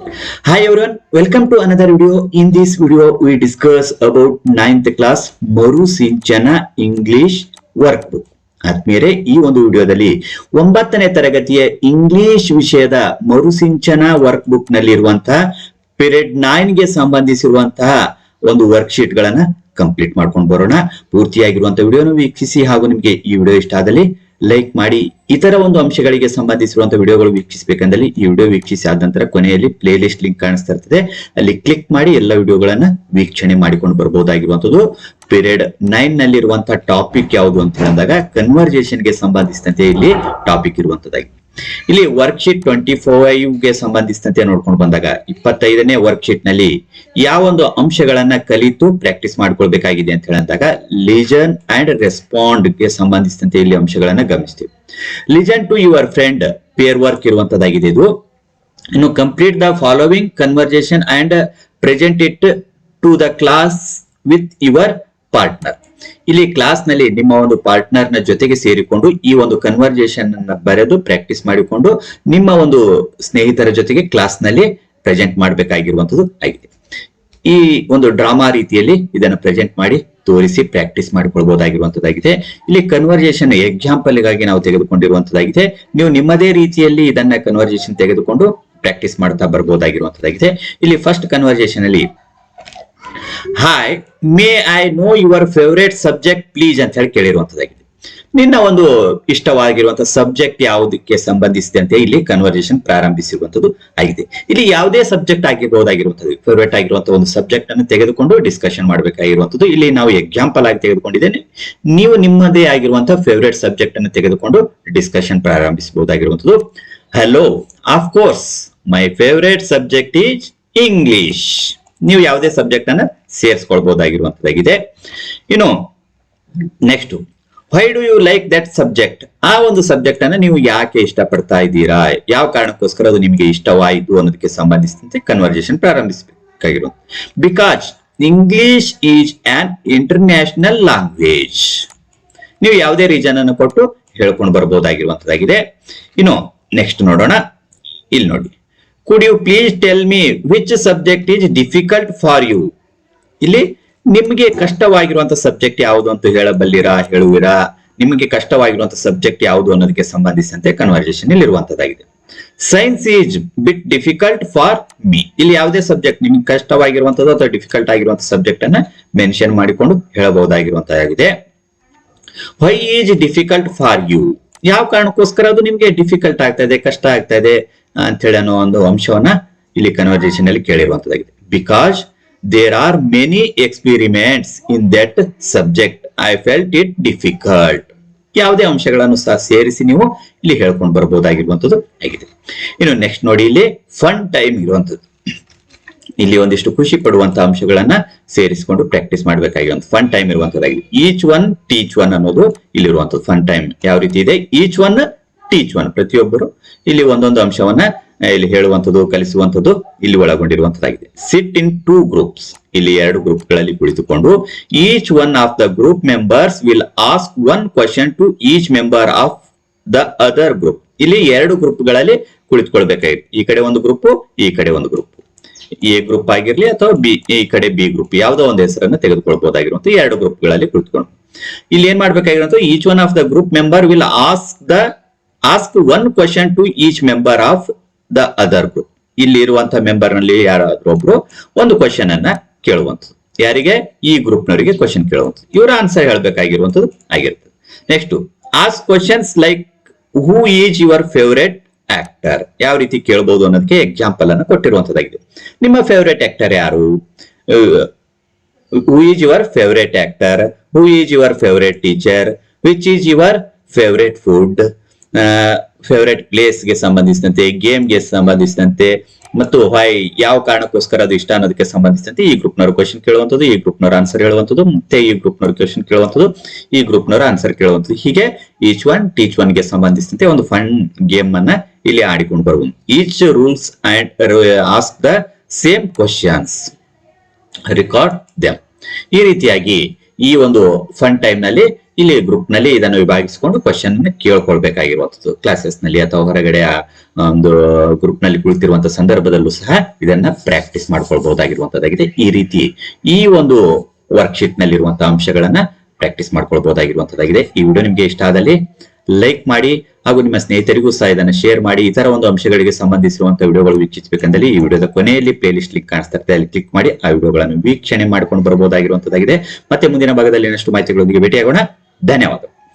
Hi everyone, welcome to another video. In this video, we discuss about 9th class ಮರು ಸಿಂಚನ English workbook ಆದ್ಮೇಲೆ ಈ ಒಂದು ವಿಡಿಯೋದಲ್ಲಿ ಒಂಬತ್ತನೇ ತರಗತಿಯ ಇಂಗ್ಲಿಷ್ ವಿಷಯದ ಮರುಸಿಂಚನ ವರ್ಕ್ ಬುಕ್ ನಲ್ಲಿರುವಂತಹ ಪೀರಿಯಡ್ ನೈನ್ಗೆ ಸಂಬಂಧಿಸಿರುವಂತಹ ಒಂದು ವರ್ಕ್ ಶೀಟ್ ಗಳನ್ನ ಕಂಪ್ಲೀಟ್ ಮಾಡ್ಕೊಂಡು ಬರೋಣ. ಪೂರ್ತಿಯಾಗಿರುವಂತಹ ವಿಡಿಯೋನ ವೀಕ್ಷಿಸಿ ಹಾಗೂ ನಿಮಗೆ ಈ ವಿಡಿಯೋ ಇಷ್ಟ ಆದಲ್ಲಿ ಲೈಕ್ ಮಾಡಿ ಇತರ ಒಂದು ಅಂಶಗಳಿಗೆ ಸಂಬಂಧಿಸಿರುವಂತಹ ವಿಡಿಯೋಗಳು ವೀಕ್ಷಿಸಬೇಕಂದ್ರೆ ಈ ವಿಡಿಯೋ ವೀಕ್ಷಿಸಿ ಆದ ನಂತರ ಕೊನೆಯಲ್ಲಿ ಪ್ಲೇ ಲಿಸ್ಟ್ ಲಿಂಕ್ ಕಾಣಿಸ್ತಾ ಇರ್ತದೆ. ಅಲ್ಲಿ ಕ್ಲಿಕ್ ಮಾಡಿ ಎಲ್ಲ ವಿಡಿಯೋಗಳನ್ನ ವೀಕ್ಷಣೆ ಮಾಡಿಕೊಂಡು ಬರಬಹುದಾಗಿರುವಂತದ್ದು ಪೀರಿಯಡ್ ನೈನ್ ನಲ್ಲಿರುವಂತಹ ಟಾಪಿಕ್ ಯಾವುದು ಅಂತ ಹೇಳಿದಾಗ ಕನ್ವರ್ಜೇಷನ್ಗೆ ಸಂಬಂಧಿಸಿದಂತೆ ಇಲ್ಲಿ ಟಾಪಿಕ್ ಇರುವಂತದ್ದಾಗಿ ಇಲ್ಲಿ ವರ್ಕ್ ಶೀಟ್ ಟ್ವೆಂಟಿ ಫೈವ್ಗೆ ಸಂಬಂಧಿಸಿದಂತೆ ನೋಡ್ಕೊಂಡು ಬಂದಾಗ ಇಪ್ಪತ್ತೈದನೇ ವರ್ಕ್ ಶೀಟ್ನಲ್ಲಿ ಯಾವ ಒಂದು ಅಂಶಗಳನ್ನ ಕಲಿತು ಪ್ರಾಕ್ಟೀಸ್ ಮಾಡ್ಕೊಳ್ಬೇಕಾಗಿದೆ ಅಂತ ಹೇಳಿದಾಗ ಲಿಜನ್ ಅಂಡ್ ರೆಸ್ಪಾಂಡ್ಗೆ ಸಂಬಂಧಿಸಿದಂತೆ ಇಲ್ಲಿ ಅಂಶಗಳನ್ನ ಗಮನಿಸ್ತೀವಿ. Listen to your friend pair work ಇರುವಂತದ್ದಾಗಿದೆ ಇದು. ಇನ್ನು complete the following conversation and present it to the class with your partner ಇಲ್ಲಿ ಕ್ಲಾಸ್ನಲ್ಲಿ ನಿಮ್ಮ ಒಂದು ಪಾರ್ಟ್ನರ್ನ ಜೊತೆಗೆ ಸೇರಿಕೊಂಡು ಈ ಒಂದು ಕನ್ವರ್ಜೇಷನ್ ಅನ್ನ ಬರೆದು ಪ್ರಾಕ್ಟೀಸ್ ಮಾಡಿಕೊಂಡು ನಿಮ್ಮ ಒಂದು ಸ್ನೇಹಿತರ ಜೊತೆಗೆ ಕ್ಲಾಸ್ನಲ್ಲಿ ಪ್ರೆಸೆಂಟ್ ಮಾಡಬೇಕಾಗಿರುವಂತದ್ದು ಆಗಿದೆ. ಈ ಒಂದು ಡ್ರಾಮಾ ರೀತಿಯಲ್ಲಿ ಇದನ್ನ ಪ್ರೆಸೆಂಟ್ ಮಾಡಿ ತೋರಿಸಿ ಪ್ರಾಕ್ಟೀಸ್ ಮಾಡಿಕೊಳ್ಬಹುದಾಗಿರುವಂತದ್ದಾಗಿದೆ ಇಲ್ಲಿ ಕನ್ವರ್ಜೇಷನ್ ಎಕ್ಸಾಂಪಲ್ಗಾಗಿ ನಾವು ತೆಗೆದುಕೊಂಡಿರುವಂತದ್ದಾಗಿದೆ ನೀವು ನಿಮ್ಮದೇ ರೀತಿಯಲ್ಲಿ ಇದನ್ನ ಕನ್ವರ್ಜೇಷನ್ ತೆಗೆದುಕೊಂಡು ಪ್ರಾಕ್ಟೀಸ್ ಮಾಡ್ತಾ ಬರ್ಬೋದಾಗಿರುವಂತದ್ದಾಗಿದೆ ಇಲ್ಲಿ ಫಸ್ಟ್ ಕನ್ವರ್ಜೇಷನ್ ಅಲ್ಲಿ hi may I know your favourite subject please ಅಂತ ಹೇಳಿ ಕೇಳಿರುವಂತದ್ದಾಗಿದೆ. ನಿನ್ನ ಒಂದು ಇಷ್ಟವಾಗಿರುವಂತಹ ಸಬ್ಜೆಕ್ಟ್ ಯಾವುದಕ್ಕೆ ಸಂಬಂಧಿಸಿದೆ ಅಂತ ಇಲ್ಲಿ ಕನ್ವರ್ಸೇಷನ್ ಪ್ರಾರಂಭಿಸಿರುವಂತದ್ದು ಆಗಿದೆ. ಇಲ್ಲಿ ಯಾವುದೇ ಸಬ್ಜೆಕ್ಟ್ ಆಗಿರಬಹುದಾಗಿರುವಂತದ್ದು ಫೇವ್ರೇಟ್ ಆಗಿರುವಂತಹ ಒಂದು ಸಬ್ಜೆಕ್ಟ್ ಅನ್ನು ತೆಗೆದುಕೊಂಡು ಡಿಸ್ಕಷನ್ ಮಾಡಬೇಕಾಗಿರುವಂತದ್ದು. ಇಲ್ಲಿ ನಾವು ಎಕ್ಸಾಂಪಲ್ ಆಗಿ ತೆಗೆದುಕೊಂಡಿದ್ದೇನೆ. ನೀವು ನಿಮ್ಮದೇ ಆಗಿರುವಂತಹ ಫೇವ್ರೇಟ್ ಸಬ್ಜೆಕ್ಟ್ ಅನ್ನು ತೆಗೆದುಕೊಂಡು discussion ಪ್ರಾರಂಭಿಸಬಹುದಾಗಿರುವಂತದ್ದು. Hello of course my favourite subject is English ನೀವು ಯಾವುದೇ ಸಬ್ಜೆಕ್ಟ್ ಅನ್ನ ಸೇರಿಸ್ಕೊಳ್ಬಹುದಾಗಿರುವಂತದ್ದಾಗಿದೆ ಇನ್ನು next why do you like that subject ಆ ಒಂದು ಸಬ್ಜೆಕ್ಟ್ ಅನ್ನ ನೀವು ಯಾಕೆ ಇಷ್ಟಪಡ್ತಾ ಇದ್ದೀರಾ? ಯಾವ ಕಾರಣಕ್ಕೋಸ್ಕರ ಅದು ನಿಮಗೆ ಇಷ್ಟವಾಯಿತು ಅನ್ನೋದಕ್ಕೆ ಸಂಬಂಧಿಸಿದಂತೆ conversation ಪ್ರಾರಂಭಿಸಬೇಕಾಗಿರುವಂತ. Because English is an international language ನೀವು ಯಾವುದೇ ರೀಸನ್ ಅನ್ನು ಕೊಟ್ಟು ಹೇಳ್ಕೊಂಡು ಬರಬಹುದಾಗಿರುವಂತದ್ದಾಗಿದೆ ಇನ್ನು ನೆಕ್ಸ್ಟ್ ನೋಡೋಣ. ಇಲ್ಲಿ ನೋಡಿ. Could you please tell me which subject is difficult for you ಇಲ್ಲಿ ನಿಮ್ಗೆ ಕಷ್ಟವಾಗಿರುವಂತ ಸಬ್ಜೆಕ್ಟ್ ಯಾವುದು ಅಂತ ಹೇಳಬಲ್ಲಿರಾ, ಹೇಳುವಿರಾ? ನಿಮಗೆ ಕಷ್ಟವಾಗಿರುವಂತ ಸಬ್ಜೆಕ್ಟ್ ಯಾವುದು ಅನ್ನೋದಕ್ಕೆ ಸಂಬಂಧಿಸಿದಂತೆ ಕನ್ವರ್ಸೇಷನ್ ಇಲ್ಲಿ ಇರುವಂತದ್ದಾಗಿದೆ. Science is bit difficult for me ಇಲ್ಲಿ ಯಾವುದೇ ಸಬ್ಜೆಕ್ಟ್ ನಿಮ್ಗೆ ಕಷ್ಟವಾಗಿರುವಂತದ್ದು ಅಥವಾ ಡಿಫಿಕಲ್ಟ್ ಆಗಿರುವಂತ ಸಬ್ಜೆಕ್ಟ್ ಅನ್ನ ಮೆನ್ಷನ್ ಮಾಡಿಕೊಂಡು ಹೇಳಬಹುದಾಗಿರುವಂತದ್ದಾಗಿದೆ why is difficult for you ಯಾವ ಕಾರಣಕ್ಕೋಸ್ಕರ ಅದು ನಿಮ್ಗೆ ಡಿಫಿಕಲ್ಟ್ ಆಗ್ತಾ ಇದೆ, ಕಷ್ಟ ಆಗ್ತಾ ಇದೆ? ಅಂತ ಹೇಳಿ ಅನ್ನೋ ಒಂದು ಅಂಶವನ್ನ ಇಲ್ಲಿ ಕನ್ವರ್ಸೇಷನ್ ಅಲ್ಲಿ ಕೇಳಿರುವಂತದ್ದಾಗಿದೆ. Because there are many experiments in that subject I felt it difficult ಯಾವುದೇ ಅಂಶಗಳನ್ನು ಸಹ ಸೇರಿಸಿ ನೀವು ಇಲ್ಲಿ ಹೇಳ್ಕೊಂಡು ಬರಬಹುದಾಗಿರುವಂತದ್ದು ಆಗಿದೆ. ಇನ್ನು ನೆಕ್ಸ್ಟ್ ನೋಡಿ, ಇಲ್ಲಿ ಫನ್ ಟೈಮ್ ಇರುವಂತದ್ದು. ಇಲ್ಲಿ ಒಂದಿಷ್ಟು ಖುಷಿ ಪಡುವಂತಹ ಅಂಶಗಳನ್ನ ಸೇರಿಸಿಕೊಂಡು ಪ್ರಾಕ್ಟೀಸ್ ಮಾಡಬೇಕಾಗಿರುವಂತ ಫನ್ ಟೈಮ್ ಇರುವಂತದ್ದಾಗಿದೆ. ಈಚ್ ಒನ್ ಟೀಚ್ ಒನ್ ಅನ್ನೋದು ಇಲ್ಲಿರುವಂತದ್ದು ಫನ್ ಟೈಮ್ ಯಾವ ರೀತಿ ಇದೆ? ಈಚ್ ಒನ್ ಟೀಚ್ ಒನ್ ಪ್ರತಿಯೊಬ್ಬರು ಇಲ್ಲಿ ಒಂದೊಂದು ಅಂಶವನ್ನ ಇಲ್ಲಿ ಹೇಳುವಂಥದ್ದು, ಕಲಿಸುವಂಥದ್ದು ಇಲ್ಲಿ ಒಳಗೊಂಡಿರುವಂತದ್ದಾಗಿದೆ ಸಿಟ್ ಇನ್ ಟೂ ಗ್ರೂಪ್ಸ್ ಇಲ್ಲಿ ಎರಡು ಗ್ರೂಪ್ಗಳಲ್ಲಿ ಕುಳಿತುಕೊಂಡು each one of the group members will ask one question to each member of the other group ಇಲ್ಲಿ ಎರಡು ಗ್ರೂಪ್ಗಳಲ್ಲಿ ಕುಳಿತುಕೊಳ್ಬೇಕಾಗಿದೆ. ಈ ಕಡೆ ಒಂದು ಗ್ರೂಪ್ ಈ ಕಡೆ ಒಂದು ಗ್ರೂಪ್ ಎ ಗ್ರೂಪ್ ಆಗಿರ್ಲಿ ಅಥವಾ ಬಿ, ಈ ಕಡೆ ಬಿ ಗ್ರೂಪ್ ಯಾವುದೋ ಒಂದು ಹೆಸರನ್ನು ತೆಗೆದುಕೊಳ್ಬಹುದಾಗಿರುವಂತಹ ಎರಡು ಗ್ರೂಪ್ಗಳಲ್ಲಿ ಕುಳಿತುಕೊಂಡು. ಇಲ್ಲಿ ಏನ್ ಮಾಡ್ಬೇಕಾಗಿರುವಂತ each one of the group member will ask the ask one question to each member of the other group ಇಲ್ಲಿ ಇರುವಂತಹ ಮೆಂಬರ್ನಲ್ಲಿ ಯಾರಾದ್ರೂ ಒಬ್ರು ಒಂದು ಕ್ವಶನ್ ಅನ್ನ ಕೇಳುವಂಥದ್ದು. ಯಾರಿಗೆ? ಈ ಗ್ರೂಪ್ನವರಿಗೆ ಕ್ವಶನ್ ಕೇಳುವಂಥದ್ದು. ಇವರ ಆನ್ಸರ್ ಹೇಳ್ಬೇಕಾಗಿರುವಂತದ್ದು ಆಗಿರ್ತದೆ. Next ask questions like who is your favourite actor ಯಾವ ರೀತಿ ಕೇಳಬಹುದು ಅನ್ನೋದಕ್ಕೆ ಎಕ್ಸಾಂಪಲ್ ಅನ್ನು ಕೊಟ್ಟಿರುವಂತದ್ದಾಗಿದೆ ನಿಮ್ಮ ಫೇವರೇಟ್ ಆಕ್ಟರ್ ಯಾರು? Who is your favourite actor who is your favourite teacher which is your favourite food favourite ಪ್ಲೇಸ್ಗೆ ಸಂಬಂಧಿಸಿದಂತೆ ಗೇಮ್ಗೆ ಸಂಬಂಧಿಸಿದಂತೆ, ಮತ್ತು ವೈ ಯಾವ ಕಾರಣಕ್ಕೋಸ್ಕರ ಅದು ಇಷ್ಟ ಅನ್ನೋದಕ್ಕೆ ಸಂಬಂಧಿಸಿದಂತೆ ಈ ಗ್ರೂಪ್ನವರು ಕ್ವಶನ್ ಕೇಳುವಂಥದ್ದು, ಈ ಗ್ರೂಪ್ನವ್ರ ಆನ್ಸರ್ ಹೇಳುವಂಥದ್ದು, ಮತ್ತೆ ಈ ಗ್ರೂಪ್ನವ್ರ ಕ್ವಶನ್ ಕೇಳುವಂಥದ್ದು, ಈ ಗ್ರೂಪ್ನವರ ಆನ್ಸರ್ ಕೇಳುವಂಥದ್ದು. ಹೀಗೆ ಈಚ್ ಒನ್ ಟೀಚ್ ಒನ್ಗೆ ಸಂಬಂಧಿಸಿದಂತೆ ಒಂದು ಫನ್ ಗೇಮ್ ಅನ್ನ ಇಲ್ಲಿ ಆಡಿಕೊಂಡು ಬರುವುದು. Each rules and ask the same questions record them ಈ ರೀತಿಯಾಗಿ ಈ ಒಂದು ಫನ್ ಟೈಮ್ನಲ್ಲಿ ಇಲ್ಲಿ ಗ್ರೂಪ್ನಲ್ಲಿ ಇದನ್ನು ವಿಭಾಗಿಸಿಕೊಂಡು ಕ್ವಶನ್ ಕೇಳ್ಕೊಳ್ಬೇಕಾಗಿರುವಂತದ್ದು ಕ್ಲಾಸಸ್ನಲ್ಲಿ ಅಥವಾ ಹೊರಗಡೆ ಒಂದು ಗ್ರೂಪ್ನಲ್ಲಿ ಕುಳಿತಿರುವಂತಹ ಸಂದರ್ಭದಲ್ಲೂ ಸಹ ಇದನ್ನ ಪ್ರಾಕ್ಟೀಸ್ ಮಾಡ್ಕೊಳ್ಬಹುದಾಗಿರುವಂತದ್ದಾಗಿದೆ ಈ ರೀತಿ ಈ ಒಂದು ವರ್ಕ್ಶೀಟ್ ನಲ್ಲಿರುವಂತಹ ಅಂಶಗಳನ್ನ ಪ್ರಾಕ್ಟೀಸ್ ಮಾಡ್ಕೊಳ್ಬಹುದಾಗಿರುವಂತದ್ದಾಗಿದೆ ಈ ವಿಡಿಯೋ ನಿಮ್ಗೆ ಇಷ್ಟ ಆದಲ್ಲಿ ಲೈಕ್ ಮಾಡಿ ಹಾಗೂ ನಿಮ್ಮ ಸ್ನೇಹಿತರಿಗೂ ಸಹ ಇದನ್ನು ಶೇರ್ ಮಾಡಿ. ಇತರ ಒಂದು ಅಂಶಗಳಿಗೆ ಸಂಬಂಧಿಸಿರುವಂತಹ ವಿಡಿಯೋಗಳು ವೀಕ್ಷಿಸಬೇಕಂದ್ರೆ ಈ ವಿಡಿಯೋದ ಕೊನೆಯಲ್ಲಿ ಪ್ಲೇ ಲಿಸ್ಟ್ ಲಿಂಕ್ ಕಾಣಿಸ್ತಾ ಇರ್ತದೆ ಅಲ್ಲಿ ಕ್ಲಿಕ್ ಮಾಡಿ ಆ ವಿಡಿಯೋಗಳನ್ನು ವೀಕ್ಷಣೆ ಮಾಡ್ಕೊಂಡು ಬರಬಹುದಾಗಿರುವಂತದ್ದಾಗಿದೆ ಮತ್ತೆ ಮುಂದಿನ ಭಾಗದಲ್ಲಿ ಇನ್ನಷ್ಟು ಮಾಹಿತಿಗಳೊಂದಿಗೆ ಭೇಟಿಯಾಗೋಣ. धन्यवाद।